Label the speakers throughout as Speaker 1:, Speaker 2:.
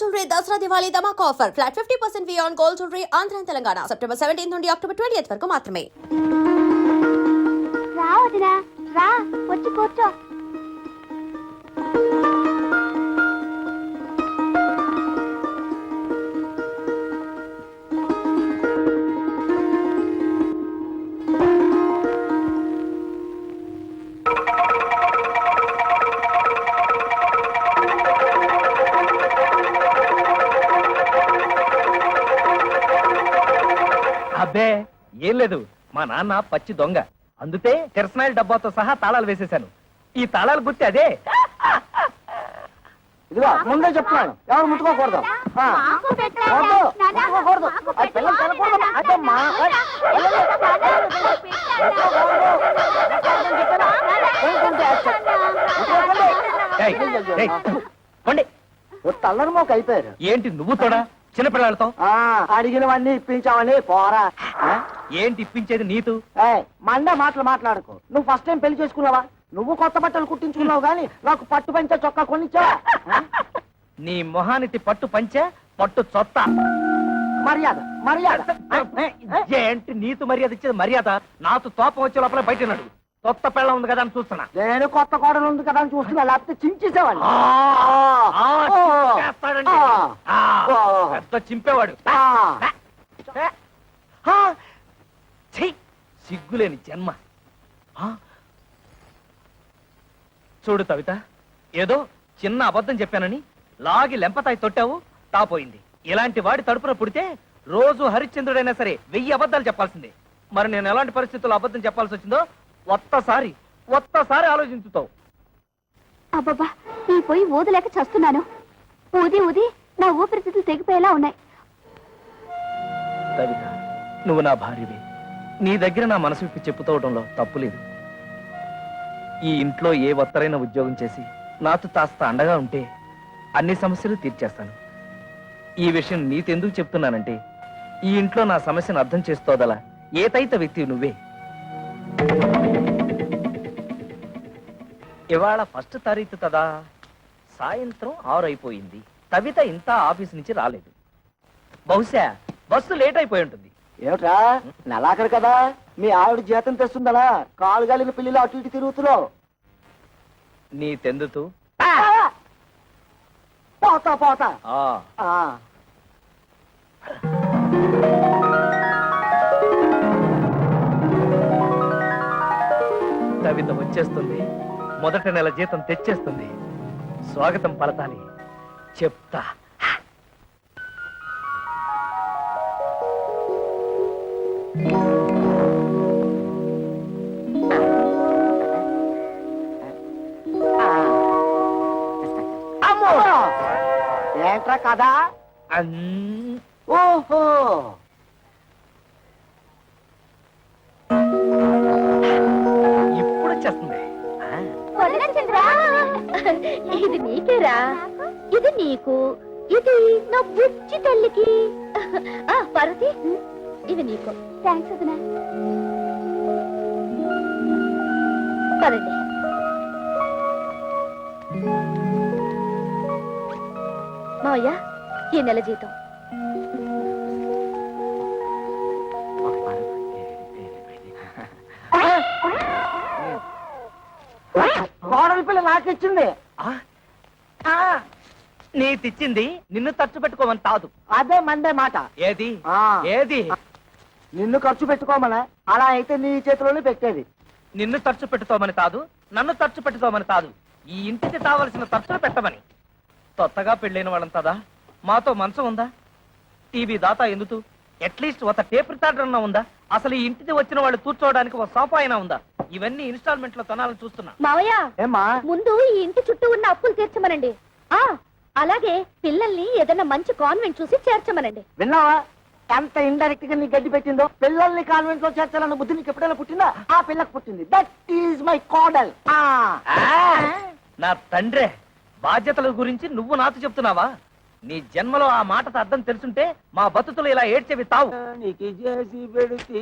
Speaker 1: Jewellery Dasara Diwali dhamaka offer. Flat fifty percent on gold jewellery Andhra Telangana. September seventeen నుండి October twenty వరకు మాత్రమే.
Speaker 2: రా వదినా రా వచ్చి కూర్చో.
Speaker 3: మా నాన్న పచ్చి దొంగ. అందుకే కిరసనాయిల డబ్బాతో సహా తాళాలు వేసేశాను. ఈ తాళాలు గుర్తి అదే?
Speaker 4: ఇదిగో ముందే చెప్తున్నాను. ఎవరు ముట్టుకోకూడదు. ఆ? వద్దు, పిల్లలు తినకూడదు.
Speaker 3: ఏయ్, ఏయ్,
Speaker 4: అల్లరి మోక అయిపోయారు.
Speaker 3: ఏంటి నువ్వు తోడా? చిన్నపిల్లలతో
Speaker 4: ఆ, అడిగినవన్నీ ఇప్పించామని పోరా?
Speaker 3: ఏంటి ఇప్పించేది నీతు
Speaker 4: మండే మాటలు మాట్లాడకు నువ్వు ఫస్ట్ టైం పెళ్ళి చేసుకున్నావా నువ్వు కొత్త బట్టలు కుట్టించుకున్నావు కానీ నాకు పట్టు పంచ చొక్కా కొనిచ్చావా ఆ?
Speaker 3: నీ మొహానికి పట్టు పంచే పట్టు చొత్త
Speaker 4: మర్యాద మర్యాద
Speaker 3: ఏంటి నీతు మర్యాద ఇచ్చేది మర్యాద నాతో తోపం వచ్చే లోపల బయట ఉన్నాడు కొత్త పెళ్ళ ఉంది కదా అని చూస్తున్నా.
Speaker 4: నేను కొత్త కోడలు ఉంది కదా అని చూస్తున్నా లేకపోతే.
Speaker 3: చేస్తాడండి. పెద్ద చింపేవాడు. సిగ్గులేని జన్మ? చూడు కవిత ఏదో చిన్న అబద్ధం చెప్పానని లాగి లెంపతాయి తొట్టావు తాపోయింది ఇలాంటి వాడి తడుపున పుడితే రోజు హరిశ్చంద్రుడైనా సరే వెయ్యి అబద్ధాలు చెప్పాల్సిందే. మరి నేను ఎలాంటి పరిస్థితుల్లో అబద్ధం చెప్పాల్సి వచ్చిందో ఒక్కసారి ఒక్కసారి ఆలోచించుతావు.
Speaker 2: అబ్బబ్బా ఈ పోయి ఊదలేక చస్తున్నాను. ఊది ఊది నా ఊపిరితిత్తులు తెగిపోయేలా ఉన్నాయి.
Speaker 3: కవిత నువ్వు నా భార్యవి. నీ దగ్గర నా మనసు విప్పి చెప్పుకోవడంలో తప్పులేదు ఈ ఇంట్లో ఏ ఒత్తరైన ఉద్యోగం చేసి నాతో కాస్త అండగా ఉంటే అన్ని సమస్యలు తీర్చేస్తాను. ఈ విషయం నీతెందుకు చెప్తున్నానంటే ఈ ఇంట్లో నా సమస్యను అర్థం చేసుకోదలా ఏతైత వ్యక్తి నువ్వే. ఇవాళ ఫస్ట్ తారీఖు కదా. సాయంత్రం ఆరు అయిపోయింది కవిత ఇంత ఆఫీస్ నుంచి రాలేదు. బహుశా బస్సు లేట్ అయిపోయి ఉంటుంది.
Speaker 4: ఏమిట్రా? నెలాఖరు కదా. మీ ఆవిడ జీతం తెస్తుందలా. కాలు గాలిన పిల్లలు అటు ఇటు తిరుగుతున్నావు.
Speaker 3: నీ తెందుతూ?
Speaker 4: పోతా పోతా.
Speaker 3: ఆ.
Speaker 4: ఆ.
Speaker 3: కవిత వచ్చేస్తుంది. మొదటి నెల జీతం తెచ్చేస్తుంది. స్వాగతం పలతాలి. చెప్తా.
Speaker 4: అమ్మో! ఏంట్రా కదా ఓహో!
Speaker 2: ఇది నీకేరా? ఇది నీకు. ఇది నా బుజ్జి తల్లికి. ఆ పార్వతి ఇది నీకు. థ్యాంక్స్ వదినా. పదండి. మావయ్య ఈ నెల జీతం.
Speaker 4: కోడలి పిల్ల నాకిచ్చింది.
Speaker 3: నీ తెచ్చింది నిన్ను ఖర్చు పెట్టుకోమని తాదు.
Speaker 4: అదే మండే మాట.
Speaker 3: ఏది?
Speaker 4: ఆ.
Speaker 3: ఏది?
Speaker 4: నిన్ను ఖర్చు పెట్టుకోమనా? అలా అయితే నీ చేతిలోనే పెట్టేది.
Speaker 3: నిన్ను ఖర్చు పెట్టుకోమని కాదు నన్ను ఖర్చు పెట్టుకోమని కాదు ఈ ఇంటికి కావలసిన ఖర్చులు పెట్టమని. కొత్తగా పెళ్ళైన వాళ్ళంతదా మాతో మంచం ఉందా? టీవీ దాతా ఎందుకు? అట్లీస్ట్ ఒక టేప్ రికార్డర్ అన్నా ఉందా? అసలు ఈ ఇంటికి వచ్చిన వాళ్ళు కూర్చోవడానికి ఒక సోఫా అయినా ఉందా? ఇవన్నీ ఇన్స్టాల్మెంట్లో కొనాలని చూస్తున్నా.
Speaker 2: మావయ్య
Speaker 4: ఏమ్మా?
Speaker 2: ముందు ఈ ఇంటి చుట్టూ ఉన్న అప్పులు తీర్చమనండి. ఆ అలాగే పిల్లల్ని ఏదైనా మంచి కాన్వెంట్ చూసి చేర్చమనండి.
Speaker 4: విన్నావా? ఎంత ఇండైరెక్ట్గా నీ గడ్డి పెట్టిందో? పిల్లల్ని కాన్వెంట్లో చేర్చాలన్న బుద్ధి నీకు ఎప్పుడైనా పుట్టిందా? ఆ పిల్లకు పుట్టింది. దట్ ఈజ్ మై కోడల్.
Speaker 3: ఆ, నా తండ్రే బాధ్యతల గురించి నువ్వు నాతో చెప్తున్నావా? నీ జన్మలో ఆ మాటతో అర్థం తెలుసుంటే మా బతుకులు ఇలా ఏడ్చేవి తావు.
Speaker 5: నీకి చేసి పెడితి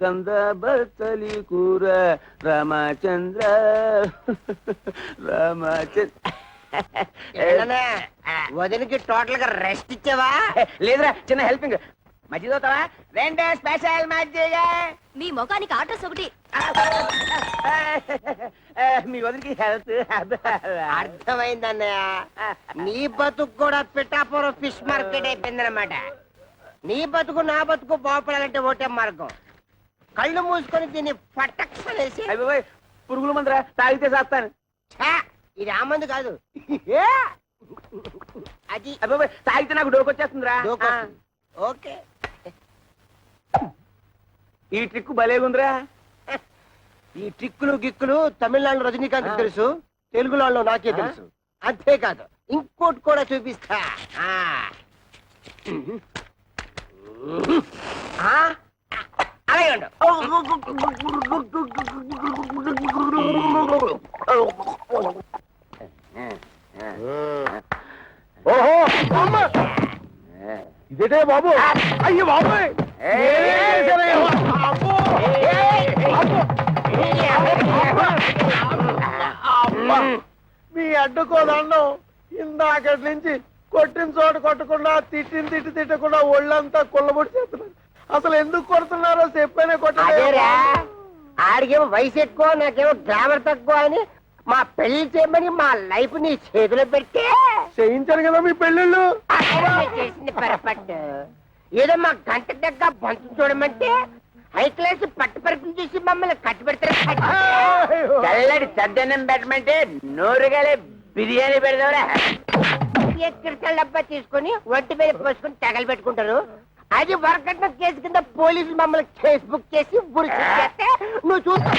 Speaker 5: కంద బత్తలి కూర రామచంద్ర. రామచంద్ర.
Speaker 6: వదినకి టోటల్గా రెస్ట్ ఇచ్చావా?
Speaker 5: లేదురా చిన్న హెల్పింగ్. మధ్య చదువుతావా రెండే స్పెషల్ మజ్జిగ.
Speaker 2: మీ ముఖానికి ఆటోస్ ఒకటి.
Speaker 5: మీ వదిలికి హెల్త్.
Speaker 6: అర్థమైందన్నయ్య. నీ బతుకు కూడా పిఠాపురం ఫిష్ మార్కెట్ అయిపోయిందన్నమాట. నీ బతుకు నా బతుకు బాగుపడాలంటే ఒకటే మార్గం. కళ్ళు మూసుకొని దీన్ని పట్టక్షలేసి
Speaker 5: అయిపోయి పురుగుల మందరా తాగితే చేస్తాను.
Speaker 6: ఇది ఆ మందు కాదు. ఏ? అది
Speaker 5: అయిపోయి తాగితే నాకు డోకొచ్చేస్తుందిరా.
Speaker 6: దూకొస్తుంది. ఓకే.
Speaker 5: ఈ ట్రిక్ భలేగుందిరా.
Speaker 6: ఈ ట్రిక్కులు గిక్కులు తమిళనాడు రజనీకాంత్ తెలుసు తెలుగులో నాకే తెలుసు. అంతేకాదు ఇంకోటి కూడా చూపిస్తా. ఆ. ఆ? అలాగే ఉండు.
Speaker 5: ఓహో అమ్మ! ఇదేటే బాబు? అయ్యో బాబు
Speaker 7: మీ అడ్డుకో దండం ఇందాకటి నుంచి కొట్టిన చోట కొట్టకుండా తిట్టిన తిట్టి తిట్టకుండా ఒళ్ళంతా కుళ్ళబొడి చేస్తున్నాను అసలు ఎందుకు కొడుతున్నారో చెప్పనే
Speaker 6: ఆడికేమో వయసు ఎక్కువ నాకేమో గ్లామర్ తక్కువ అని మా పెళ్ళి చేయమని మా లైఫ్ నీ చేతిలో పెడితే.
Speaker 7: చేయించారు కదా మీ పెళ్ళిళ్ళు.
Speaker 6: చేసింది పొరపాటు. ఏదో మా గంట దగ్గర బంతు చూడమంటే హై క్లాస్ పట్టు పరుపులు చూసి మమ్మల్ని కట్టి పెడతారు.
Speaker 5: చల్లడి చద్దన్నం పెట్టమంటే నోరుగాలే బిర్యానీ పెడదావురా
Speaker 6: క్రిస్టల్ డబ్బా తీసుకొని ఒంటి మీద పోసుకొని తగలు పెట్టుకుంటారు. అది వరకట్న కేసు కింద పోలీసులు మమ్మల్ని కేసు బుక్ చేసి చేస్తే నువ్వు చూస్తా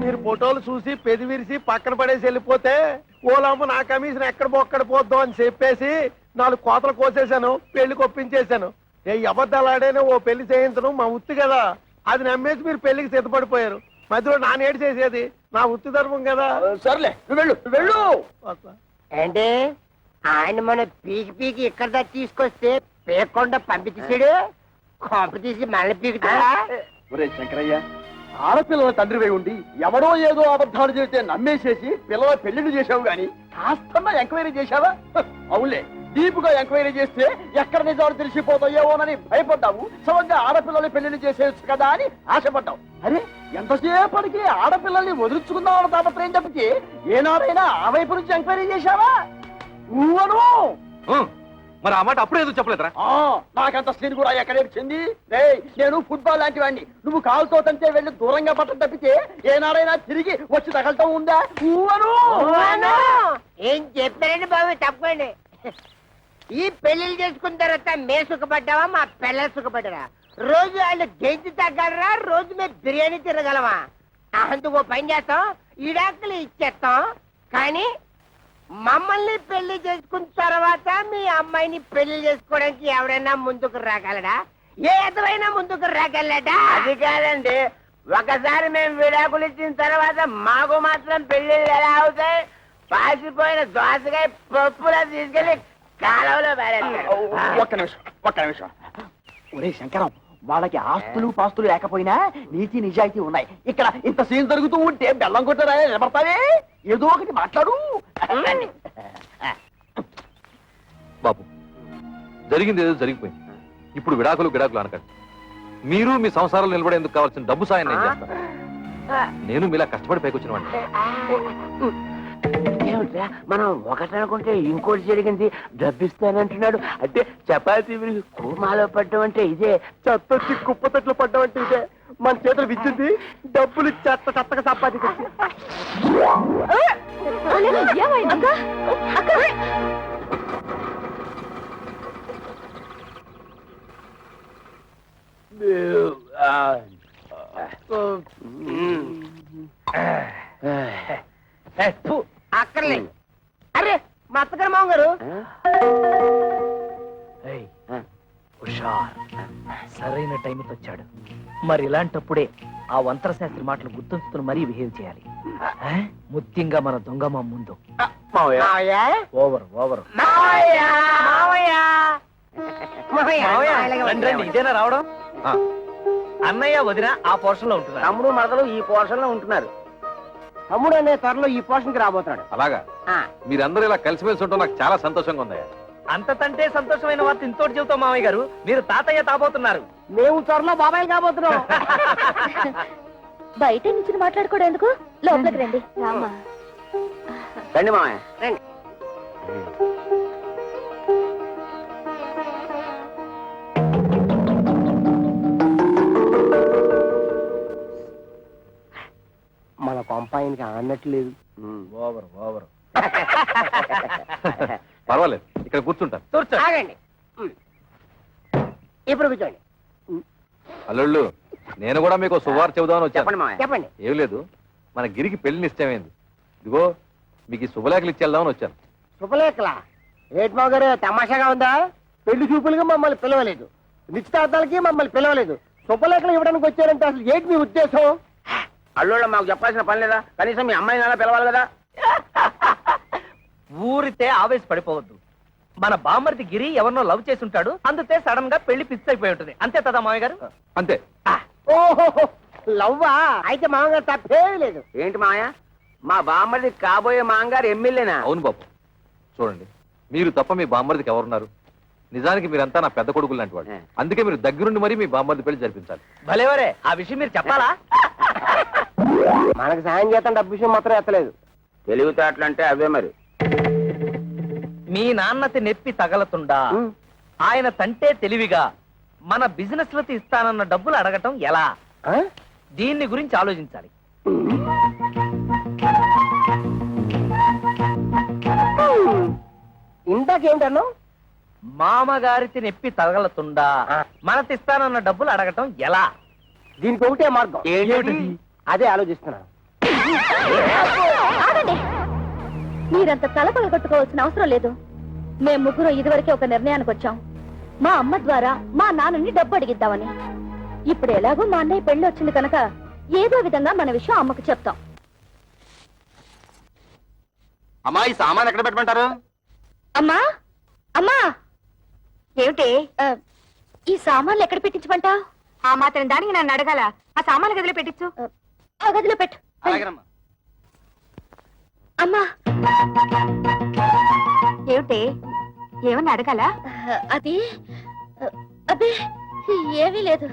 Speaker 7: మీరు ఫోటోలు చూసి పెది విరిసి పక్కన పడేసి వెళ్ళిపోతే ఓలమ్మ నా కమిషన్ ఎక్కడ బొక్కడ పోద్దాం అని చెప్పేసి నాలుగు కోతలు కోసేశాను పెళ్ళి కొప్పించేశాను ఏ అబద్ధాలాడేనే ఓ పెళ్ళి చేయించడం మా ఉత్తి కదా. అది నమ్మేసి మీరు పెళ్ళికి సిద్ధపడిపోయారు. మధ్యలో నానేడు చేసేది నా ఉత్తి ధర్మం కదా.
Speaker 5: సర్లే నువ్వు వెళ్ళు నువ్వు వెళ్ళు.
Speaker 6: అంటే ఆయన మన పీకి పీకి ఇక్కడ దాకా తీసుకొస్తే పేకుండా పంపించేసాడు కొంప తీసి మళ్ళీ పీకుతాడా
Speaker 8: ఒరే శంకరయ్య ఆడపిల్లల తండ్రివై ఉండి ఎవడో ఏదో అబద్ధాలు చెబితే నమ్మేసేసి పిల్లల పెళ్ళిళ్ళు చేశావు గాని కాస్తన్నా ఎంక్వైరీ చేశావా? హ, అవునులే డీపుగా ఎంక్వైరీ చేస్తే ఎక్కడ నిజాలు తెలిసిపోతాయేమోనని భయపడ్డావు? సమంగా ఆడపిల్లలు పెళ్ళిళ్ళు చేసేయచ్చు కదా అని ఆశపడ్డావు. అరే ఎంతసేపటికి ఆడపిల్లల్ని వదిలించుకుందామని తాపత్రయం తప్పితే ఏనాడైనా ఆ వైపు నుంచి ఎంక్వైరీ చేశావా? నువ్వను!
Speaker 3: మరి ఆ మాట అప్పుడే ఎందుకు చెప్పలేదురా?
Speaker 8: ఆ, నాకంత సీన్ కూడా ఎక్కడ రేయ్ నేను ఫుట్బాల్ లాంటి వాడిని నువ్వు కాలుతో తంటే వెళ్ళి దూరంగా పట్టం తప్పితే ఏనాడైనా తిరిగి వచ్చి తగలటం ఉందా.
Speaker 6: ఏం చెప్పారండి బాబు? తప్పండి. ఈ పెళ్ళిళ్ళు చేసుకున్న తర్వాత మే సుఖపడ్డావా మా పిల్లలు సుఖపడ్డారా? రోజు వాళ్ళు గెంజి తగ్గలరా రోజు మేము బిర్యానీ తినగలమా? అందుకు ఓ పని చేస్తాం ఇడాకులు ఇచ్చేస్తాం. కానీ మమ్మల్ని పెళ్ళి చేసుకున్న తర్వాత మీ అమ్మాయిని పెళ్ళి చేసుకోవడానికి ఎవడైనా ముందుకు రాగలడా? ఏ ఎదవైనా ముందుకు రాగలడా?
Speaker 5: అది కాదండి. ఒకసారి మేము విడాకులు ఇచ్చిన తర్వాత మాకు మాత్రం పెళ్ళిళ్ళు ఎలా అవుతాయి? పాసిపోయిన దోసకాయ పప్పులా తీసుకెళ్ళి
Speaker 8: ఒక్క నిమిషం ఒక్క నిమిషం. ఒరే శంకరం వాళ్ళకి ఆస్తులు పాస్తులు లేకపోయినా నీతి నిజాయితీ ఉన్నాయి. ఇక్కడ ఇంత సీన్ జరుగుతూ ఉంటే బెల్లం కొట్టరా నిలబడతావే? ఏదో ఒకటి మాట్లాడు.
Speaker 9: బాబు జరిగింది ఏదో జరిగిపోయింది. ఇప్పుడు విడాకులు విడాకులు అనకండి. మీరు మీ సంసారాలు నిలబడేందుకు కావాల్సిన డబ్బు సాయం నేను చేస్తాను. నేను మీలా కష్టపడి పైకొచ్చిన వాడిని.
Speaker 5: ఏమిట్రా మనం ఒకటి అనుకుంటే ఇంకోటి జరిగింది. డబ్బిస్తానంటున్నాడు. అంటే చపాతీ విరిగి కూమాలో పడ్డం అంటే ఇదే.
Speaker 7: చెత్తొచ్చి కుప్ప తట్లు పడ్డామంటే ఇదే. మన చేతులు విద్యుంది డబ్బులు చెత్త చెత్తగా సంపాదించి
Speaker 2: ఏమైంది అక్క అక్క
Speaker 6: అక్కర్లేదు అరే మా అత్తగారు మామ గారు.
Speaker 3: హుషార్. సరైన టైం వచ్చాడు. మరి ఇలాంటప్పుడే ఆ వంతర శాస్త్రి మాటలు గుర్తుంచుకుని మరీ బిహేవ్ చేయాలి. ఆ? ముఖ్యంగా మన దొంగమ్మ ముందు.
Speaker 6: మావయ్య.
Speaker 3: Over over.
Speaker 6: మావయ్య మావయ్య. మామయ్య,
Speaker 3: మావయ్య,
Speaker 6: అలాగే
Speaker 3: రండి, రండి,
Speaker 6: ఉంది.
Speaker 3: ఇదేనా రావడం?
Speaker 9: ఆ,
Speaker 3: అన్నయ్య వదిన ఆ పోర్షన్లో ఉంటున్నారు.
Speaker 5: తమ్ముడు మరదలు ఈ పోర్షన్లో ఉంటున్నారు.
Speaker 6: తమ్ముడు అనే త్వరలో ఈ పోషన్కి రాబోతున్నాడు.
Speaker 9: అలాగా?
Speaker 6: ఆ,
Speaker 9: మీరందరూ ఇలా కలిసిమెలిసి ఉంటే నాకు చాలా సంతోషంగా ఉందయ్యా
Speaker 3: అంతకంటే సంతోషమైన వార్త ఇంతోటి చెబుతాం మామయ్య గారు. మీరు తాతయ్య తాబోతున్నారు.
Speaker 6: మేము త్వరలో బాబాయ్ కాబోతున్నాం.
Speaker 2: బయట నుంచి మాట్లాడుకోవడం ఎందుకు? లోపలికి రండి. రామా
Speaker 5: రండి మామయ్య.
Speaker 6: రండి.
Speaker 3: Over over.
Speaker 9: పర్వాలేదు ఇక్కడ కూర్చుంటాను.
Speaker 3: కూర్చో.
Speaker 6: ఆగండి. ఇప్పుడు కూర్చోండి.
Speaker 9: అల్లుళ్ళు నేను కూడా మీకు శుభవార్ చెబుదామని వచ్చాను.
Speaker 5: చెప్పండి
Speaker 9: ఏం లేదు మన గిరికి పెళ్ళి నిశ్చయమైంది ఇదిగో మీకు ఈ శుభలేఖలు ఇచ్చి వెళ్దామని వచ్చాను.
Speaker 6: శుభలేఖలా? రేట్ మావు గారు తమాషాగా ఉందా? పెళ్ళి చూపులుగా మమ్మల్ని పిలవలేదు. నిశ్చితార్థాలకి మమ్మల్ని పిలవలేదు. శుభలేఖలు ఇవ్వడానికి వచ్చారంటే అసలు ఏంటి మీ ఉద్దేశం?
Speaker 5: అల్లుళ్ళ మాకు చెప్పాల్సిన పని లేదా? కనీసం మీ అమ్మాయిని అలా పిలవాలి కదా?
Speaker 3: ఊరితే ఆవేశపడిపోవద్దు. మన బామ్మర్ది గిరి ఎవరినో లవ్ చేసి ఉంటాడు అందుతే సడన్గా పెళ్ళి ఫిక్స్ అయిపోయి ఉంటుంది. అంతే కదా మామయ్య గారు?
Speaker 9: అంతే.
Speaker 6: ఓహో లవ్వా? అయితే మామగారు తప్పే లేదు.
Speaker 5: ఏంటి మామయ్య? మా బామ్మది కాబోయే మాంగారు ఎమ్మెల్యేనా?
Speaker 9: అవును బాబు. చూడండి మీరు తప్ప మీ బామ్మర్దికి ఎవరున్నారు? నిజానికి మీరంతా నా పెద్ద కొడుకులు లాంటి వాడు. అందుకే మీరు దగ్గరుండి మరీ మీ బామ్మర్ది పెళ్ళి జరిపించాలి.
Speaker 3: భలేవరే ఆ విషయం మీరు చెప్పాలా?
Speaker 6: మనకు సాయం చేస్తాం డబ్బు విషయం మాత్రం ఎత్తలేదు.
Speaker 5: తెలివితేటలు అంటే అవే మరి.
Speaker 3: మీ నాన్నతి నెప్పి తగలతుండా? ఆయన తంటే తెలివిగా. మన బిజినెస్ లకి ఇస్తానన్న డబ్బులు అడగటం ఎలా?
Speaker 6: ఆ?
Speaker 3: దీన్ని గురించి ఆలోచించాలి.
Speaker 6: ఇందాకేంటన్నావు?
Speaker 3: మామగారికి నెప్పి తగలతుండా. మనతిస్తానన్న డబ్బులు అడగటం ఎలా?
Speaker 6: దీనికి ఒకటే మార్గం? అదే ఆలోచిస్తున్నాను.
Speaker 2: ఆగండి. మీరంత తలపగ కొట్టుకోవాల్సిన అవసరం లేదు. మేము ముగ్గురు ఇదివరకే ఒక నిర్ణయానికి వచ్చాం. మా అమ్మ ద్వారా మా నాన్నని డబ్బు అడిగిద్దామని. ఇప్పుడు ఎలాగో మా అన్నయ్య పెళ్ళి వచ్చింది కనుక ఏదో విధంగా మన విషయం అమ్మకు చెప్తాం.
Speaker 8: అమ్మా ఈ సామాన్ ఎక్కడ పెట్టమంటారు?
Speaker 2: అమ్మా? అమ్మా! ఏమిటి? ఈ సామాన్లు ఎక్కడ పెట్టించమంటా? ఆ మాత్రం దానికి నన్ను అడగాల. ఆ సామాన్లు గదిలో పెట్టించు. ఆ గదిలో పెట్టు. అమ్మా. ఏమిటి? ఏమన్నా అడగాల? అది అదే ఏమీ లేదు.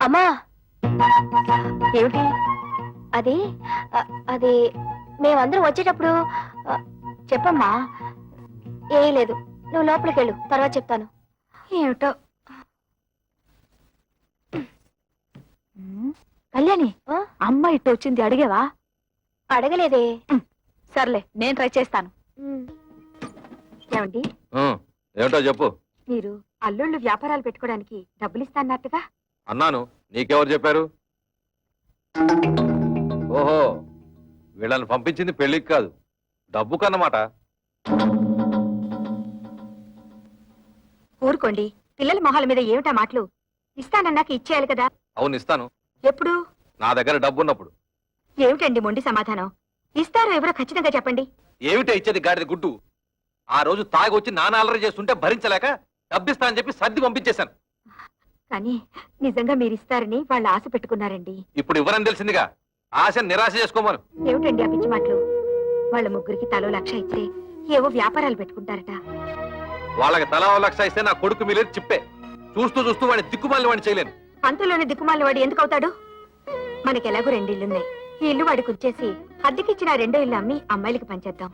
Speaker 2: అమ్మా. ఏమిటి? అది అది మేమందరం వచ్చేటప్పుడు చెప్పమ్మా. ఏ లేదు. నువ్వు లోపలికి వెళ్ళు. తర్వాత చెప్తాను. ఏమిటో? కళ్యాణి అమ్మ ఇట్టు వచ్చింది అడిగేవా? అడగలేదే. సర్లే నేను ట్రై చేస్తాను. ఏమండి?
Speaker 9: ఏమిటో చెప్పు.
Speaker 2: మీరు అల్లుళ్ళు వ్యాపారాలు పెట్టుకోవడానికి డబ్బులు ఇస్తాన్నట్టుగా
Speaker 9: అన్నాను. నీకెవరు చెప్పారు? ఓహో వీళ్ళని పంపించింది పెళ్ళికి కాదు. డబ్బు కన్నమాట.
Speaker 2: ఊరుకోండి. పిల్లల మొహాల మీద ఏమిటా మాటలు? ఇస్తానన్నాక ఇచ్చేయాలి కదా.
Speaker 9: అవును ఇస్తాను.
Speaker 2: ఎప్పుడు?
Speaker 9: నా దగ్గర డబ్బు ఉన్నప్పుడు
Speaker 2: ఏమిటండి మొండి సమాధానం? ఇస్తారో ఎవరో ఖచ్చితంగా చెప్పండి.
Speaker 9: ఏమిటో ఇచ్చేది గాడిద గుడ్డు. ఆ రోజు తాగి వచ్చి నాన్న అల్లరి చేస్తుంటే భరించలేక డబ్బిస్తా అని చెప్పి సర్ది పంపించేశాను.
Speaker 2: కానీ నిజంగా మీరు ఇస్తారని వాళ్ళు ఆశ పెట్టుకున్నారండి.
Speaker 9: ఇప్పుడు ఇవ్వరని తెలిసిందిగా. ఆశ నిరాశ చేసుకోమను.
Speaker 2: ఏమిటండి ఆ పిచ్చి మాటలు? వాళ్ళ ముగ్గురికి తలో లక్ష ఇస్తే ఏవో వ్యాపారాలు పెట్టుకుంటారట.
Speaker 9: వాళ్ళకి తలా ఓ లక్ష ఇస్తే నా కొడుకు మీలేదు చిప్పే. చూస్తూ చూస్తూ వాడిని దిక్కుమాలి వాడిని చేయలేను.
Speaker 2: అంతలోనే దిక్కుమాల వాడు ఎందుకు అవుతాడు? మనకి ఎలాగో రెండు ఇల్లున్నాయి ఈ ఇల్లు వాడికి వచ్చేసి అద్దెకిచ్చిన రెండో ఇల్లు అమ్మి అమ్మాయిలకి పంచేద్దాం.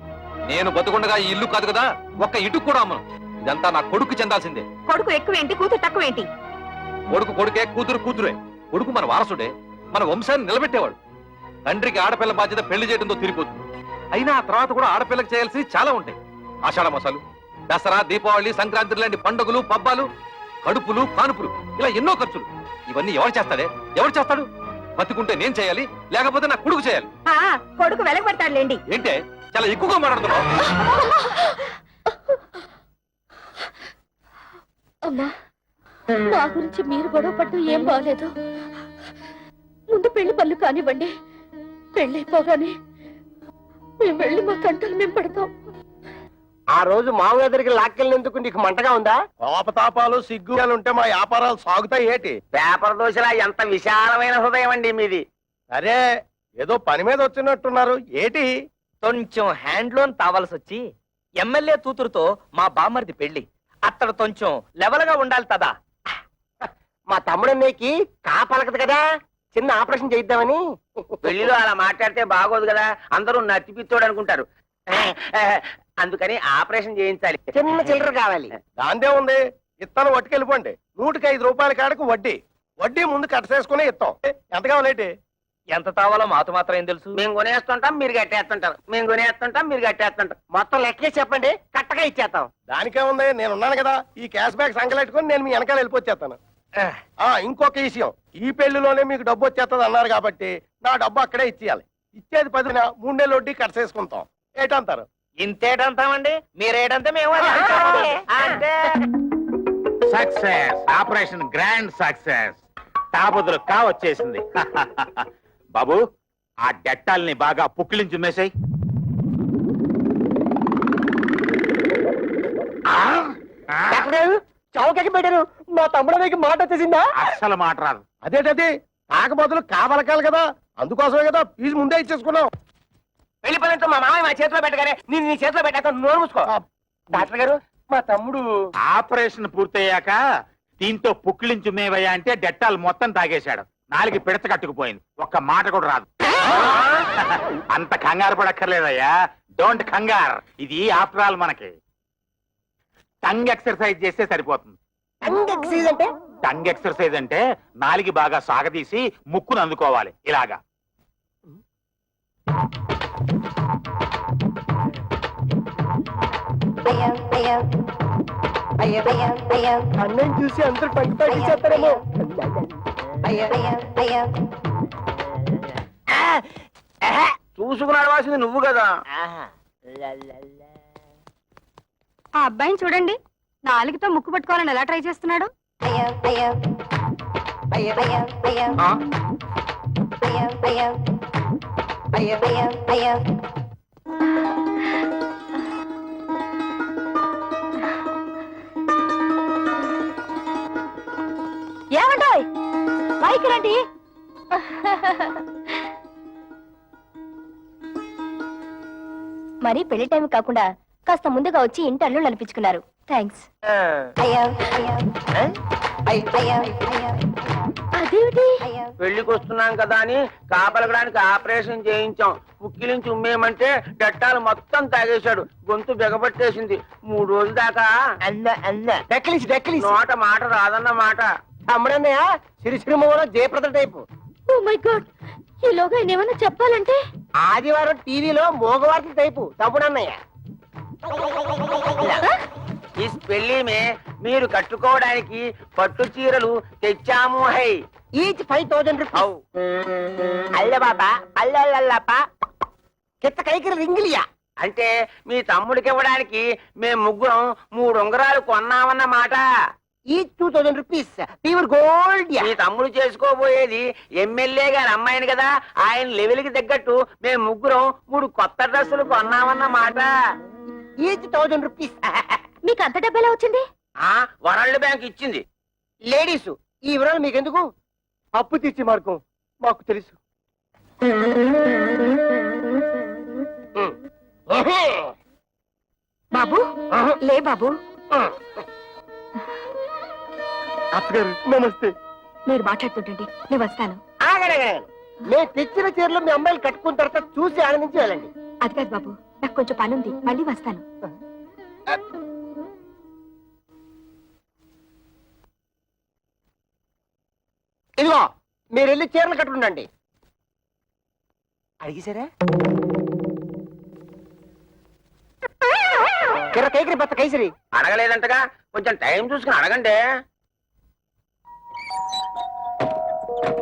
Speaker 9: నేను బతుకుండగా ఈ ఇల్లు కాదు కదా ఒక్క ఇటుకు కూడా అమ్మను. ఇదంతా నా కొడుకు చెందాల్సిందే.
Speaker 2: కొడుకు ఎక్కువేంటి కూతురు తక్కువేంటి?
Speaker 9: కొడుకు కొడుకే కూతురు కూతురే. కొడుకు మన వారసుడే మన వంశాన్ని నిలబెట్టేవాడు. తండ్రికి ఆడపిల్ల బాధ్యత పెళ్ళి చేయడంతో తిరిగిపోతుంది అయినా ఆ తర్వాత కూడా ఆడపిల్లకి చేయాల్సి చాలా ఉంటాయి. ఆషాఢ మాసాలు దసరా దీపావళి సంక్రాంతి లాంటి పండుగలు పబ్బాలు కడుపులు కానుపులు ఇలా ఎన్నో ఖర్చులు. ఇవన్నీ ఎవరు చేస్తాడే? ఎవరు చేస్తాడు? బతుకుంటే నేను చేయాలి లేకపోతే నా కొడుకు చేయాలి.
Speaker 2: కొడుకు వెలగబడతాడులేండి
Speaker 9: ఏంటే? చాలా ఎక్కువగా మాట్లాడుతున్నావు.
Speaker 2: అమ్మా నా గురించి మీరు గొడవ పడటం ఏం బాగలేదు ముందు పెళ్ళి పనులు కానివ్వండి పెళ్ళైపోగానే మేము వెళ్ళి మా కంటలు మేము పడతాం.
Speaker 6: ఆ రోజు మామూలు దగ్గరికి లాక్కెళ్ళినందుకు నీకు మంటగా ఉందా?
Speaker 7: కోపతాపాలు సిగ్గులు ఉంటే మా వ్యాపారాలు సాగుతాయి ఏటి?
Speaker 5: పేపర్ దోశలా ఎంత విశాలమైన హృదయం అండి మీది.
Speaker 7: అరే ఏదో పని మీద వచ్చినట్టున్నారు. ఏటి?
Speaker 3: కొంచెం హ్యాండ్ లోన్ తావాల్సి వచ్చి ఎమ్మెల్యే కూతురుతో మా బామ్మర్ది పెళ్ళి అత్తడు కొంచెం లెవెల్గా ఉండాలి తదా.
Speaker 6: మా తమ్ముడన్నయ్యకి కాపలకదు కదా. చిన్న ఆపరేషన్ చేయిద్దామని.
Speaker 5: పెళ్ళిలో అలా మాట్లాడితే బాగోదు కదా. అందరూ నత్తిపిత్తోడు అనుకుంటారు. అందుకని ఆపరేషన్ చేయించాలి.
Speaker 6: చిన్న చిల్లర కావాలి.
Speaker 7: దాందే ఉంది. ఇత్తనం పట్టుకెళ్ళిపోండి నూటికి ఐదు రూపాయల కాడకు వడ్డీ. వడ్డీ ముందు కట్టసేసుకుని ఇస్తాం ఎంత కావాలేటి
Speaker 3: ఎంత తావాలో మాతో మాత్రం ఏం తెలుసు?
Speaker 5: మేము కొనేస్తుంటాం మీరు కట్టేస్తుంటారు. మేము కొనేస్తుంటాం మీరు కట్టేస్తుంటారు.
Speaker 6: మొత్తం లెక్కే చెప్పండి. కట్టగా ఇచ్చేస్తాం.
Speaker 7: దానికేముంది? నేను ఉన్నాను కదా. ఈ క్యాష్ బ్యాక్ సంకలెట్టుకుని నేను మీ వెనకాల వెళ్ళిపోచ్చేస్తాను. ఆ ఇంకొక విషయం. ఈ పెళ్ళిలోనే మీకు డబ్బు వచ్చేస్తుంది అన్నారు కాబట్టి నా డబ్బు అక్కడే ఇచ్చేయాలి. ఇచ్చేది పదిన మూడు నెలలు వడ్డీ కట్టసేసుకుంటాం ఏటంటారు
Speaker 3: ఇంతేటంతామండి మీరేటంటే మేము.
Speaker 5: అంటే
Speaker 10: సక్సెస్. Operation grand success. తాబుదులు కా వచ్చేసింది బాబు ఆ డెట్టాల్ని బాగా పుక్కిలించి మేసాయి.
Speaker 6: చౌకకి పెట్టారు? మా తమ్ముడన్నయ్యకి మాట వచ్చేసిందా?
Speaker 10: అస్సలు మాట రాదు.
Speaker 7: అదేటది? కాక బదులు కావలకాలి కదా. అందుకోసమే కదా ఫీజు ముందే ఇచ్చేసుకున్నాం.
Speaker 5: పనులతో మా మామయ్య మా చేతిలో పెట్టగానే నేను నీ చేతిలో పెట్టాక నోరు మూసుకో. డాక్టర్ గారు మా తమ్ముడు.
Speaker 10: ఆపరేషన్ పూర్తయ్యాక దీంతో పుక్కిలించు మేవయ్యా అంటే డెట్టాల్ మొత్తం తాగేశాడు. నాలుగు పిడత కట్టుకుపోయింది. ఒక్క మాట కూడా రాదు. అంత కంగారు పడక్కర్లేదయ్యా. డోంట్ కంగార్. ఇది ఆఫ్టర్ ఆల్ మనకి. టంగ్ ఎక్సర్సైజ్ చేస్తే సరిపోతుంది.
Speaker 6: టంగ్ ఎక్సైజ్ అంటే?
Speaker 10: టంగ్ ఎక్సర్సైజ్ అంటే నాలిగి బాగా సాగదీసి ముక్కును అందుకోవాలి. ఇలాగా.
Speaker 6: అన్నయ్య చూసి అందరూ టంగ్ తగ్గించేస్తారేమో
Speaker 5: చూసుకుని అడవాల్సింది నువ్వు కదా.
Speaker 2: ఆ అబ్బాయిని చూడండి. నాలుగుతో ముక్కు పట్టుకోవాలని ఎలా ట్రై చేస్తున్నాడు? ఏమంటాయ్ పైకి రండి మరి పెళ్ళి టైం కాకుండా కాస్త ముందుగా వచ్చి ఇంటి అల్లు నడిపించుకున్నారు థ్యాంక్స్ అదేమిటి?
Speaker 5: పెళ్ళికి వస్తున్నాం కదా అని కాపలగడానికి ఆపరేషన్ చేయించాం. పుక్కిలించి ఉమ్మేయమంటే డట్టాలు మొత్తం తాగేశాడు. గొంతు బెగపట్టేసింది. మూడు రోజుల దాకా
Speaker 6: అన్న అన్న. డెక్కలిసి డెక్కలిసి
Speaker 5: నోట మాట రాదన్న మాట.
Speaker 6: తమ్ముడన్నయ్య సిరిసిరిమూల Jayaprada type.
Speaker 2: Oh my god. ఈలోగా ఆయన ఏమైనా చెప్పాలంటే?
Speaker 6: ఆదివారం టీవీలో మోగవార్తల టైపు. తమ్ముడన్నయ్య.
Speaker 5: ఈ పెళ్ళి మే మీరు కట్టుకోవడానికి పట్టు చీరలు తెచ్చాము హై.
Speaker 6: ఈచ్ ఫైవ్ థౌజండ్
Speaker 5: అవు. అల్ల బాబా అల్లల్లప్ప
Speaker 6: కిత్త కైకిరి రింగిలియా.
Speaker 5: అంటే మీ తమ్ముడికి ఇవ్వడానికి మేము ముగ్గురం మూడు ఉంగరాలు కొన్నామన్న మాట.
Speaker 6: Each two thousand rupees. Pure gold
Speaker 5: మీ తమ్ముడు చేసుకోబోయేది ఎమ్మెల్యే గారి అమ్మాయిని కదా. ఆయన లెవెల్కి తగ్గట్టు మేము ముగ్గురం మూడు కొత్త డ్రెస్సులు కొన్నామన్న మాట.
Speaker 6: ఈచ్ థౌజండ్ రూపీస్
Speaker 2: మీకు అంత డబ్బు ఎలా వచ్చింది?
Speaker 5: ఆ వరల్డ్ బ్యాంక్ ఇచ్చింది.
Speaker 6: లేడీస్ ఈ వివరాలు మీకెందుకు? అప్పు తీర్చి మార్గం మాకు తెలుసు.
Speaker 2: బాబు లే బాబు.
Speaker 6: అత్తగారు నమస్తే.
Speaker 2: మీరు మాట్లాడుతుంటండి నేను వస్తాను.
Speaker 6: ఆగడగా మేము తెచ్చిన చీరలు మీ అమ్మాయిలు కట్టుకున్న తర్వాత చూసి ఆనందించి వెళ్ళండి.
Speaker 2: అది కాదు బాబు. నాకు కొంచెం పని ఉంది మళ్ళీ వస్తాను.
Speaker 6: ఇదిగో మీరు వెళ్ళి చీరలు కట్టుకుండండి. అడిగేశారా? కిర కైకిరి బత్త కైసరి.
Speaker 5: అడగలేదంటగా కొంచెం టైం చూసుకుని అడగండి.